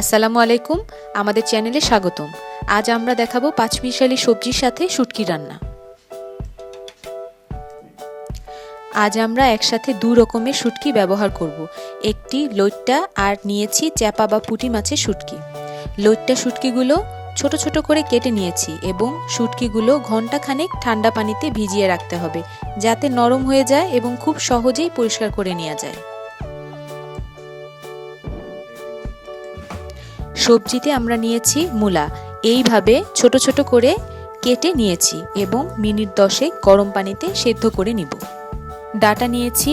আসসালামু আলাইকুম, আমাদের চ্যানেলে স্বাগতম। আজ আমরা দেখাবো পাঁচমিশালি সবজির সাথে শুটকি রান্না। আজ আমরা একসাথে দু রকমের শুটকি ব্যবহার করব। একটি লইট্টা আর নিয়েছি চ্যাপা বা পুঁটি মাছের শুটকি। লইট্টা শুটকিগুলো ছোট ছোট করে কেটে নিয়েছি এবং শুটকিগুলো ঘন্টাখানেক ঠান্ডা পানিতে ভিজিয়ে রাখতে হবে, যাতে নরম হয়ে যায় এবং খুব সহজেই পরিষ্কার করে নেওয়া যায়। সবজিতে আমরা নিয়েছি মূলা। এইভাবে ছোট ছোট করে কেটে নিয়েছি এবং মিনিট দশেক গরম পানিতে সেদ্ধ করে নিব। ডাটা নিয়েছি,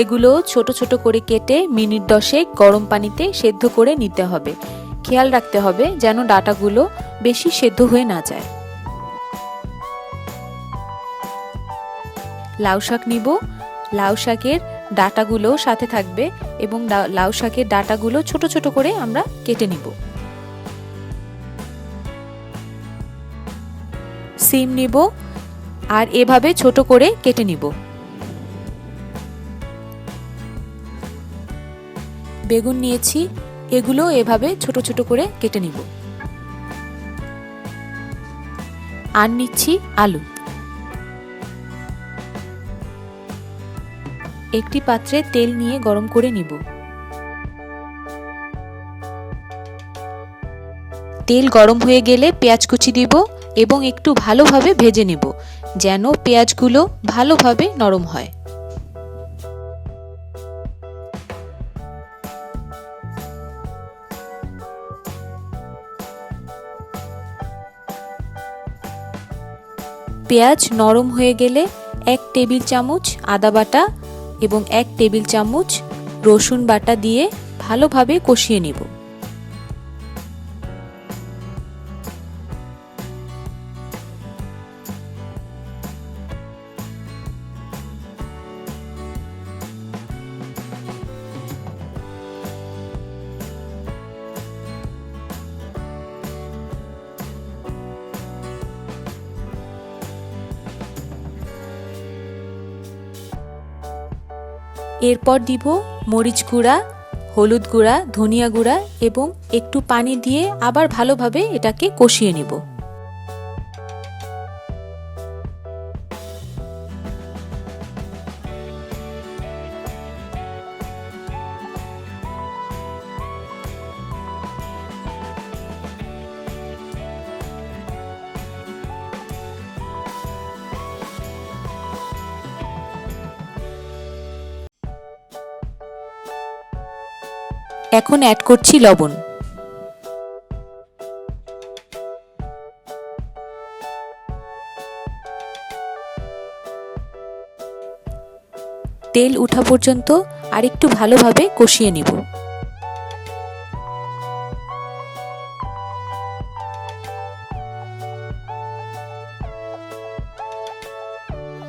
এগুলো ছোট ছোট করে কেটে মিনিট দশেক গরম পানিতে সেদ্ধ করে নিতে হবে। খেয়াল রাখতে হবে যেন ডাটাগুলো বেশি সেদ্ধ হয়ে না যায়। লাউ শাক নিব। লাউ শাকের ডাটাগুলো সাথে থাকবে এবং লাউ শাকের ডাটাগুলো ছোট ছোট করে আমরা কেটে নিব। সিম নিব আর এভাবে ছোট করে কেটে নিব। বেগুন নিয়েছি, এগুলো এভাবে ছোট ছোট করে কেটে নিব। আর নিচ্ছি আলু। একটি পাত্রে তেল নিয়ে গরম করে নিব। তেল গরম হয়ে গেলে পেঁয়াজ কুচি দিব। এবং একটু ভালোভাবে ভেজে নেব, যেন পেঁয়াজগুলো ভালোভাবে নরম হয়। পেঁয়াজ নরম হয়ে গেলে এক টেবিল চামচ আদা বাটা এবং এক টেবিল চামচ রসুন বাটা দিয়ে ভালোভাবে কষিয়ে নেব। এরপর দিব মরিচ গুঁড়া, হলুদ গুঁড়া, ধনিয়া গুঁড়া এবং একটু পানি দিয়ে আবার ভালোভাবে এটাকে কষিয়ে নেব। এখন অ্যাড করছি লবণ। তেল উঠা পর্যন্ত আরেকটু ভালোভাবে কষিয়ে নিব।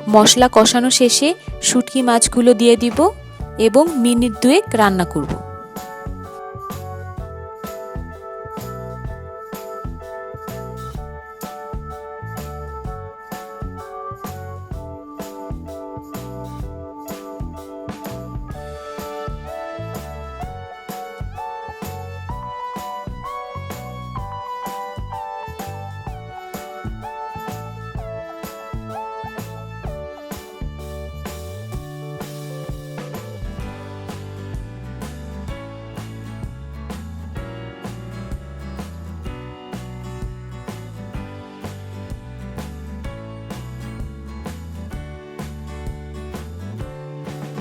মশলা কষানো শেষে শুটকি মাছগুলো দিয়ে দিব এবং মিনিট দুয়েক রান্না করব।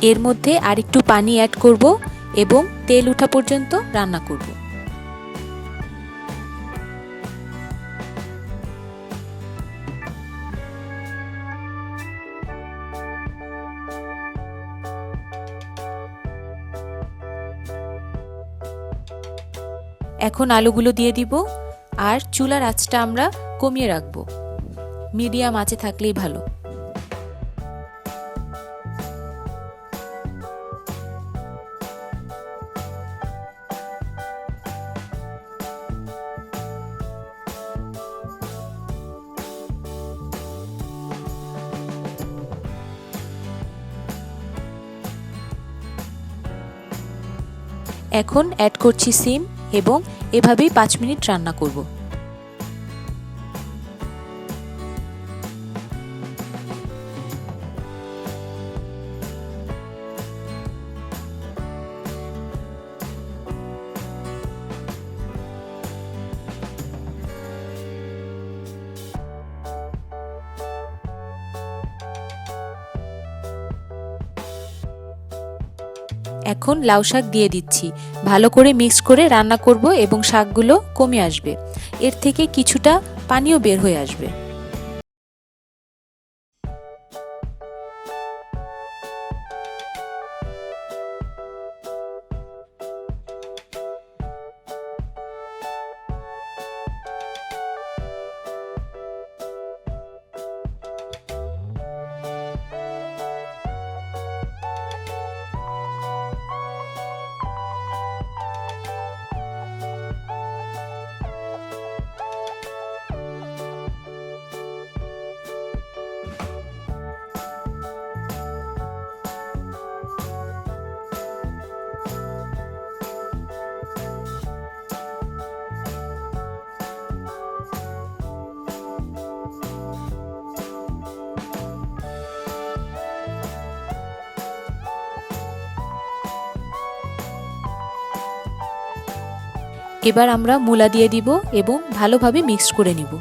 এর মধ্যে আরেকটু পানি অ্যাড করব এবং তেল ওঠা পর্যন্ত রান্না করব। এখন আলুগুলো দিয়ে দিব আর চুলার আঁচটা আমরা কমিয়ে রাখব। মিডিয়াম আঁচে থাকলেই ভালো। এখন অ্যাড করছি সিম এবং এভাবেই পাঁচ মিনিট রান্না করব। এখন লাউ শাক দিয়ে দিচ্ছি। ভালো করে মিক্স করে রান্না করব এবং শাকগুলো কমে আসবে। এর থেকে কিছুটা পানিও বের হয়ে আসবে। এবার আমরা মুলা দিয়ে দিব এবং ভালোভাবে মিক্সড করে নিব।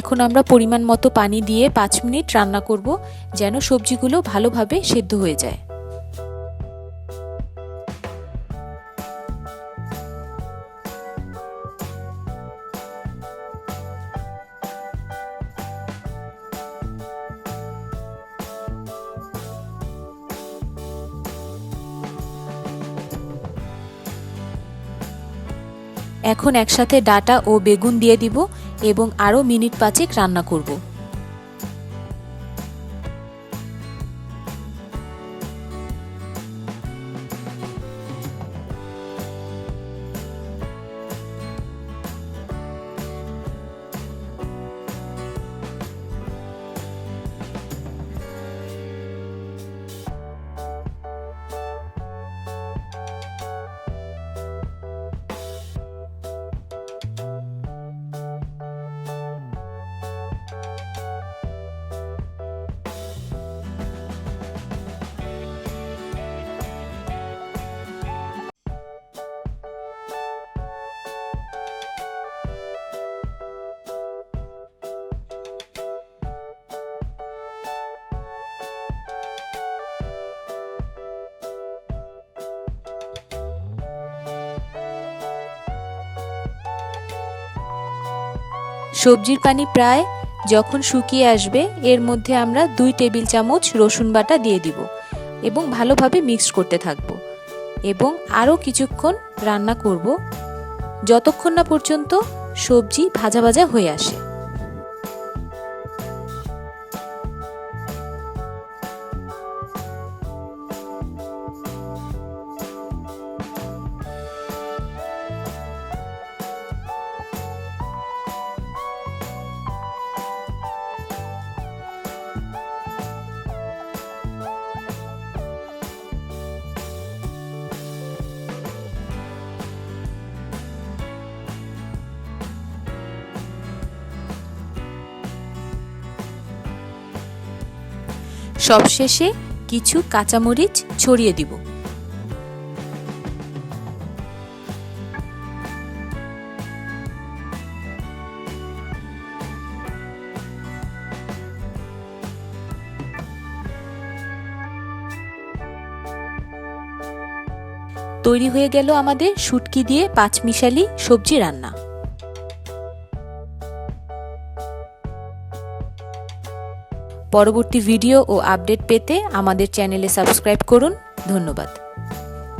এখন আমরা পরিমাণ মতো পানি দিয়ে পাঁচ মিনিট রান্না করব, যেন সবজিগুলো ভালোভাবে সেদ্ধ হয়ে যায়। এখন একসাথে ডাটা ও বেগুন দিয়ে দিব। এবং আরও মিনিট পাঁচেক রান্না করব। সবজির পানি প্রায় যখন শুকিয়ে আসবে, এর মধ্যে আমরা দুই টেবিল চামচ রসুন বাটা দিয়ে দিব এবং ভালোভাবে মিক্স করতে থাকব এবং আরও কিছুক্ষণ রান্না করব। যতক্ষণ না পর্যন্ত সবজি ভাজা ভাজা হয়ে আসে। সবশেষে কিছু কাঁচামরিচ ছড়িয়ে দিব। তৈরি হয়ে গেল আমাদের শুটকি দিয়ে পাঁচমিশালি সবজি রান্না। পরবর্তী ভিডিও ও আপডেট পেতে আমাদের চ্যানেলে সাবস্ক্রাইব করুন। ধন্যবাদ।